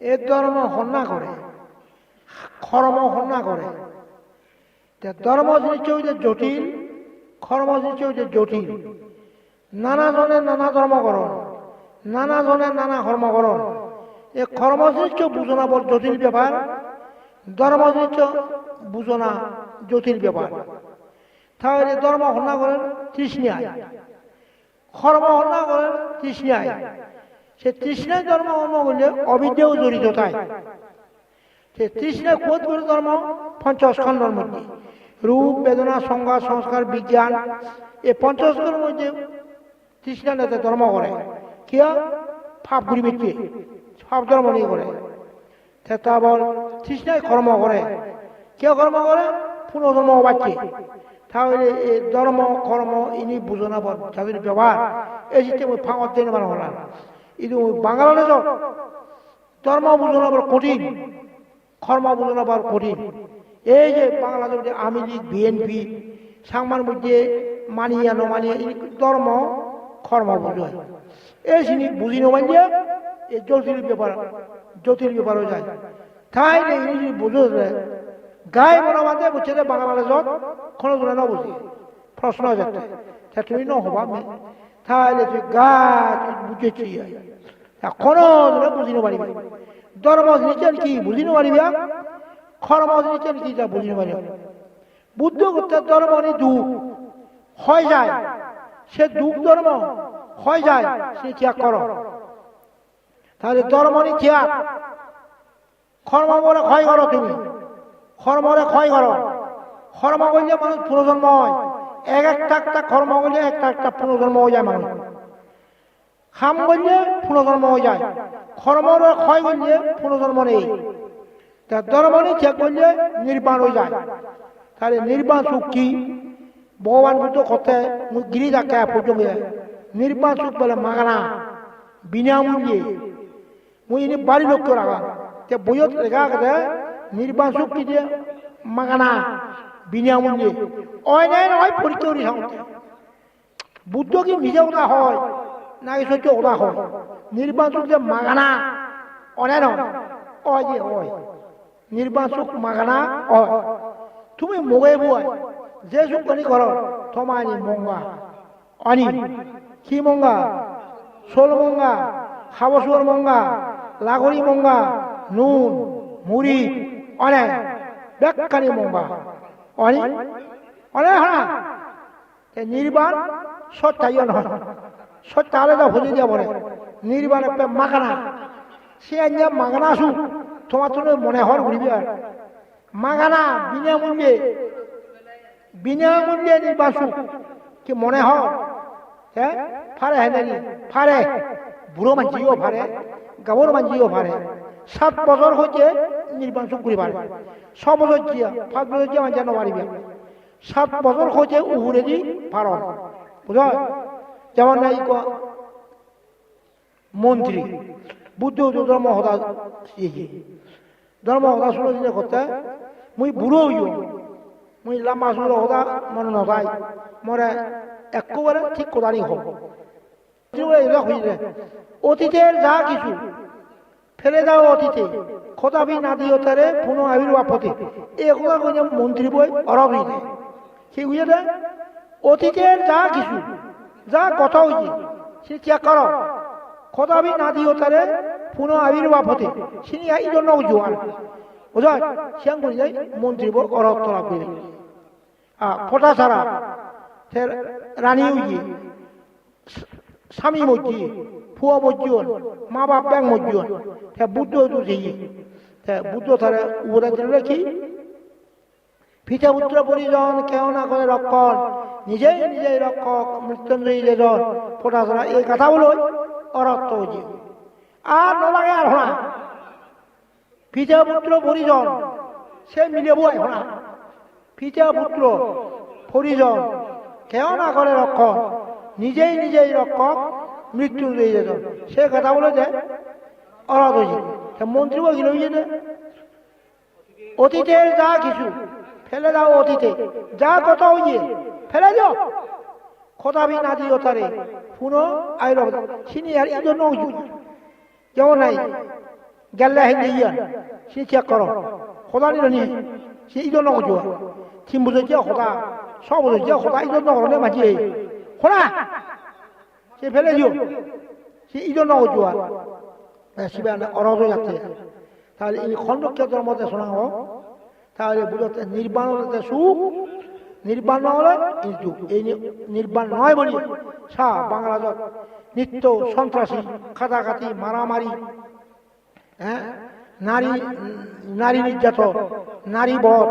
এ ধর্ম হন্যা করে কর্ম হন্যা করে। ধর্ম জিনিস হইতে জটিল কর্ম জিনিস হইতে জটিল। নানা জনের নানা ধর্মকরণ নানা জনের নানা কর্মকরণ এ কর্ম জিনিস বুঝনা বল জটিল ব্যাপার, ধর্ম জিনিস বুঝনা জটিল ব্যাপার। তাহলে ধর্ম হন্যা করেন তৃষ্ণায় কর্ম হন্যা করেন তৃষ্ণায়। সে তৃষ্ণায় ধর্ম কর্ম করলে অবিদ্যাও জড়িত তাই। সে তৃষ্ণায় কোথ করে ধর্ম পঞ্চস্কন্ধর মধ্যে। রূপ, বেদনা, সংজ্ঞা, সংস্কার, বিজ্ঞান এই পঞ্চস্কন্ধের মধ্যে তৃষ্ণা নেতা ধর্ম করে। কিয়া? ফাপ মিটকে ফাপ ধর্ম নিয়ে করে। তা তৃষ্ণায় কর্ম করে। কেউ কর্ম করে? পুনর্ধর্ম বাচ্চে তাহলে এই ধর্ম, কর্ম, ইনি বুঝনা যাদের ব্যবহার। এই সিস্টেম ওই ফাঁক অধ্যয়ন হলাম কিন্তু বাংলাদেশ ধর্ম বুঝনা বড় কঠিন কর্ম বুঝনা বড় কঠিন। এই যে বাংলাদেশে আওয়ামী লীগ, বিএনপি সাংমার মধ্যে মানিয়া নমানিয়া ধর্ম কর্ম বুঝয় এই জিনিস বুঝি নমানিয়া এই জটিল ব্যাপার জটিল ব্যাপারও যায়। তাই এই জিনিস বুঝে গায়ে বাদে বুঝছে বাংলাদেশত কোনো না বুঝি প্রশ্ন তা তুমি ন হবা তাহলে তুই গা তুই বুঝেছি কোনো জনে বুঝি নপারিবি ধর্ম কি বুঝি নপারিবি কর্ম জিনিসের কি তা বুঝি নপারিব বুদ্ধ করতে ধর্ম নি দুঃখ। হয় যায়। সে দুঃখ ধর্ম হয় যায়। সে ত্যাগ করো। তাহলে ধর্ম নি ত্যাগ। কর্ম বলে ক্ষয় করো তুমি। কর্মরে ক্ষয় করো। কর্ম করলে মানুষ পুনর্জন্ম হয়। এক একটা একটা কর্ম করলে একটা একটা পুনর্জন্ম হয়ে যায় মানুষ। খাম করলে পুনর্জন্ম হয়ে যায়। কর্মরে ক্ষয় করলে পুনর্জন্ম নেই। তা ধর্মনি চেক করলে নির্বাণ হয়ে যায়। তাহলে নির্বাণ সুখ কি? ভগবান বুদ্ধ কথা গিরি দেখা পর্যন্ত নির্বাণ সুখ বলে মাগানা বিনামূল্যে। মুই এনে বাড়ি লক্ষ্য রাখা। তে বইয়ত রেখা নির্বাণ সুখ কি দিয়ে মাগানা বিনামূল্যে। অন্যায় নয় পরীক্ষা করি সামনে বুদ্ধ কি নিজে ওটা হয়, না সত্য ওটা হয়। নির্বাণ সুখ যে মাগানা অন্যায় নয় অয় যে হয় নির্বাণ সুখ মাগানা, অয়। তুমি মোগে বুয়াই যে সুখ করি তোমানি মঙ্গা অনি কি মঙ্গা শোল মঙ্গা খাবসুয়ার মঙ্গা লাগরি মঙ্গা নুন, মুড়ি অনেক ব্যাখ্যানি মঙ্গা অনি অনেক হনা নির্বাণ সত্যাই নহয় সত্য আলাদা ভুলে দিয়া বলে। নির্বাণ একটা মাখানা। সে আনিয়া মাগানা আসুক, তোমার তো মনে হওয়ার ঘুরবি আর মাগানা বিনামূল্যে বিনামূল্যে নির্বাণ সুখ কি মনে হয়? হ্যাঁ ফারে হ্যাঁ ফারে বুড়ো মানজিও ফারে গাবর মানজিও ফারে সাত বছর হচ্ছে নির্বাণ সুখ করি পারে ছ বছর জিয়া পাঁচ বছর জিয়া মানজা নবারিবে সাত বছর হচ্ছে উহুরে দি পার বুঝ যেমন ক মন্ত্রী, বুদ্ধ ধর্ম হতা ধর্ম হতা শুনে দিলে কথা মুই বুড়ো হইও। মুই লাম্বা শুনে হতা মনে নগাই। মরে একেবারে ঠিক কোদানি হোক অতীতের যা কিছু ফেলে দাও অতীতে। খোদাবি না দিও তারে পুনঃ আবির্ভাব হতে। এগুলা কইলে মন্ত্রী বই অরব হইতে। কি বুঝে অতীতের যা কিছু, যা কথা হইছে, সে চেক করো। খোদাবি না দিও তারে পুনঃ আবির্ভাব হতে। সিনি এই জন্য জোয়ার বুঝা? সিয়াং করে যাই মন্ত্রী বই অরব তোলা করে ফটা ছাড়া রানী হইয়ে স্বামী মজ্জি ফুয়া মজ্জিয়ন মা বাপ ব্যাং মজ্জিয়ন তে বুদ্ধ তো সেই। তে বুদ্ধ তারা উপরে কি? পিতা পুত্র পরিজন কেউ না করে রক্ষণ নিজেই নিজেই রক্ষক মৃত্যুঞ্জয়ী যেজন ফোটা ছাড়া এই কথা বলো অরক্ত হচ্ছে আর নলাগে আর হনা। পিতা পুত্র পরিজন সে মিলেব হনা। পিতা পুত্র পরিজন কেউ না করে রক্ষক নিজেই নিজেই রক্ষক মৃত্যু দিয়ে যেত। সে কথা বলে যে অরাধ হয়েছে মন্ত্রী বলছিল যে অতীতের যা কিছু, ফেলে দাও অতীতে। যা কথা হইয়ে ফেলে যাও খোদাবি না দিও তারে। পুনঃ আইর সিনি আর এই জন্য যেমন নাই গেলে হেঁটে ইয়া সে চেক করো? খোদা নিল নি, সে ইজন নকর জোয়া থিম বুঝে যে খোদা, সব বুঝে যে খোদা ইজন নকর নে মাঝি এই খোদা সে ফেলে দিও। সে ইজন নকর জোয়া সিবা অরজ যাচ্ছে। তাহলে এই খণ্ডক্ষেত্রের মধ্যে শোনা হোক তাহলে বুঝতে নির্বাণ সুখ, নির্বাণ না হলে কিন্তু এই নির্বাণ নয় বলি সা বাংলাদেশ নিত্য সন্ত্রাসী খাতাখাতি মারামারি হ্যাঁ? নারী নারী নির্যাতন, নারী বধ,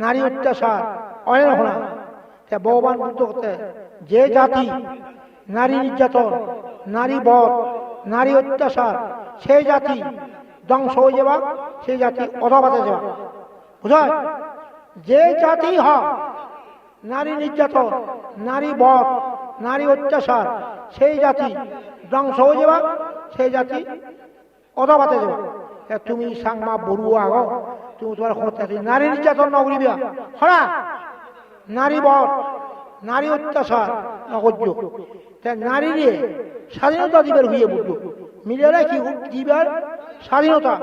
নারী অত্যাচার, অনেক হোনা ভগবান বুদ্ধ করতে যে জাতি নারী নির্যাতন, নারী বধ, নারী অত্যাচার, সেই জাতি ধ্বংস হয়ে যাবা সেই জাতি অধবাতে যাবা বুঝায় যে জাতি হয়, নারী নির্যাতন, নারী বধ, নারী অত্যাচার, সেই জাতি ধ্বংস হয়ে যাবা সেই জাতি অদাবাতে যাবা এ তুমি সাংমা বড়ুয়া আগ, তুমি তোমার নারী নির্যাতন নগরিবা হরা নারী বধ নারী অত্যাচার নগর্য তা নারীরে স্বাধীনতা দিবার হইয়ে বুঝলো মিডিয়ারে কি দিবার স্বাধীনতা?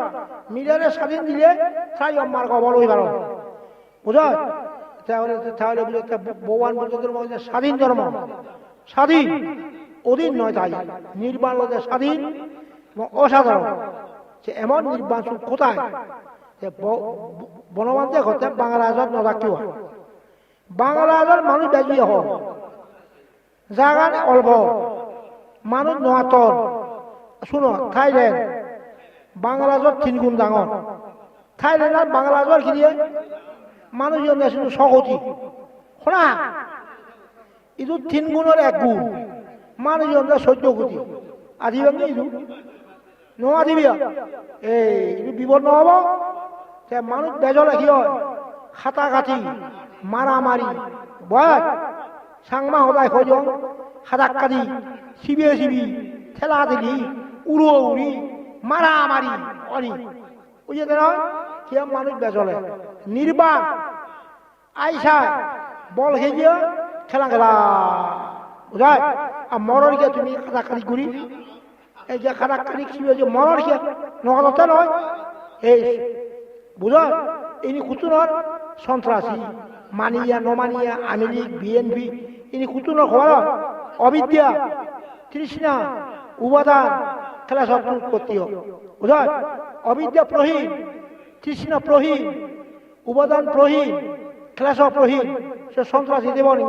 মিডিয়ারে স্বাধীন দিলে তাই আমার কবল হইবার বুঝা তাহলে তাহলে ভগবান বুদ্ধদের মধ্যে স্বাধীন ধর্ম। স্বাধীন। অধীন নয় তাই। নির্বাণ হচ্ছে স্বাধীন এবং অসাধারণ। যে এমন নির্বাণ কোথায়? বনবান্তে ঘটে বাংলা হাজার নদাকিও হয়। বাংলা হাজার মানুষ বেজিয়ে হয় জাগান অল্প। মানুষ নহাতর শুনো, থাইল্যান্ড। বাংলাদেশত তিন গুণ ডাঙৰ থাইল্যান্ডত বাংলাদেশৰ কি দিয়ে? আছিল ছ কোটি শুনা? ইটো তিন গুণৰ এক গুণ। মানুহজন চৈধ্য কোটি আধিবাং ইটো নোৱাৰিবি এই বিপদ নহ'ব তে মানুহ বেজল কি হয়? খাটা কাটি মাৰামাৰি বয় চাংমা সদায় হৈ যাওঁ খাটাক কাটি চিবিয়ে চিবি ঠেলা ঠেলি উড়ো উড়ি মারামারি অনি বুঝতে নয় কে মানুষ বেজলে নির্বাণ আইসা, বল খেয়ে খেলা খেলা। বুঝায়? আর মরর গিয়ে তুমি খাটাখাটি করি। এই যে খাটাখাটি ছিল যে মরর গিয়ে নগদতে নয়। এই বুঝ ইনি কুতুনর সন্ত্রাসী, মানিয়া, নমানিয়া আমেরিক বিএনপি, ইনি কুতুনর খবর? অবিদ্যা, তৃষ্ণা, উপাদান, খেলা সব দূর করতে হবে বুঝায় অবিদ্যা প্রহীন, তৃষ্ণা প্রহীন, উপাদান প্রহীন, খেলা সব প্রহীন, সে সন্ত্রাসী দেব নি।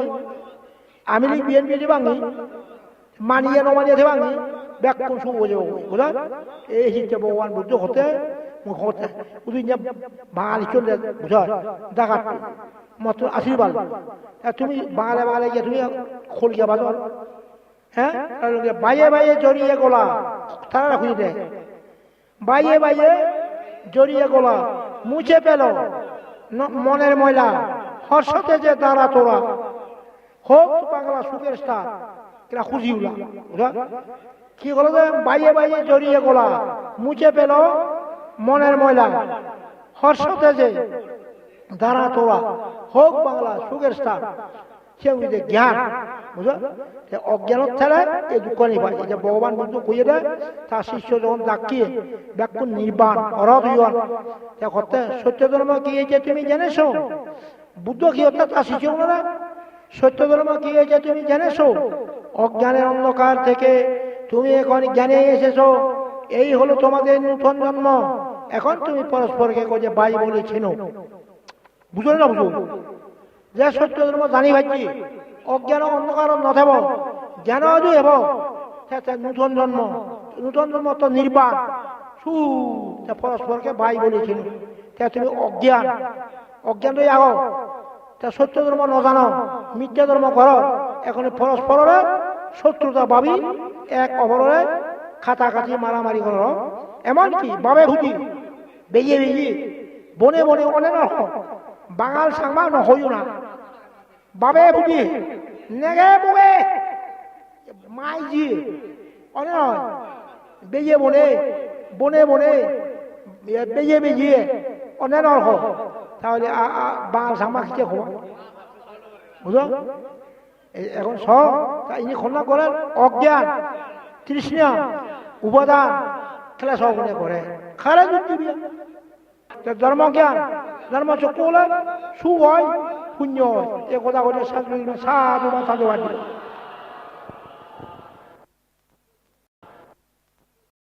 আমেরিক বিএনপি দেবাঙ্গি মানিয়া, নমানিয়া দেবাঙ্গি ব্যাকুণ শুভ বোঝে বুঝা এই হিসেবে ভগবান বুদ্ধ হতে হতে উদি বাঙালি চলে বুঝা ডাকাত মাত্র আশীর্বাদ। তুমি বাঙালি বাঙালি গিয়ে তুমি খোল গিয়া বাজার হ্যাঁ? বাইয়ে বাইয়ে জড়িয়ে গোলা, তারা রাখুই দে বাইয়ে বাইয়ে জড়িয়ে গোলা, মুছে পেল মনের ময়লা, হর্ষতে যে দাঁড়া তোরা। হোক বাংলা সুখের স্টার, এরা খুশি উলা কি যে বাইয়ে বাইয়ে জড়িয়ে গোলা, মুছে পেল মনের ময়লা, হর্ষতে যে দাঁড়া তোরা হোক বাংলা সুখের স্টার, সে জ্ঞান অজ্ঞানত এই দুঃখ নিবাই যে ভগবান দেয়, তার শিষ্য যখন ডাকিয়ে নির্বাণ সত্য ধর্ম কি হয়েছে তুমি জেনেছো? বুদ্ধ কি শিষ্য না? সত্য ধর্ম কি হয়েছে তুমি জেনেছো? অজ্ঞানের অন্ধকার থেকে তুমি এখন জ্ঞানে এসেছ। এই হলো তোমাদের নূতন জন্ম। এখন তুমি পরস্পরকে যে ভাই বলে চেনো? বুঝো না বুঝো? যে সত্য ধর্ম জানি ভাইছি অজ্ঞান অন্ধকার নথেব। জ্ঞান যদি হেব। নূতন জন্ম। নূতন জন্ম তো নির্বাণ। সু পরস্পরকে ভাই বলেছিল তে তুমি অজ্ঞান। অজ্ঞান রয়ে আগ। তে সত্য ধর্ম নজানো মিথ্যা ধর্ম কর। এখন পরস্পরের শত্রুতা ভাবি, এক অপরের খাতা কাটি মারামারি কর এমনকি বাবে ভুতি বেরিয়ে বেরিয়ে বনে বনে অনেক বাঙাল সাংমা নহয়ও না। বাবে বুঝি নেগে বুগে মাই জি অনে নয় বেয়ে বনে বনে বনে বেয়ে বেয়ে অনে নয় হোক তাহলে বাঙাল সাংমা কে হব বুঝো? এখন সব ইনি খন্না করেন অজ্ঞান। তৃষ্ণা, উপাদান, খেলা সগুনে কৰে খাৰে যুক্তি ধর্ম জ্ঞান ধৰ্ম চকুলে সু হয় শূন্য হয় এই কথা কৈছে সাধু সাধু বা সাধু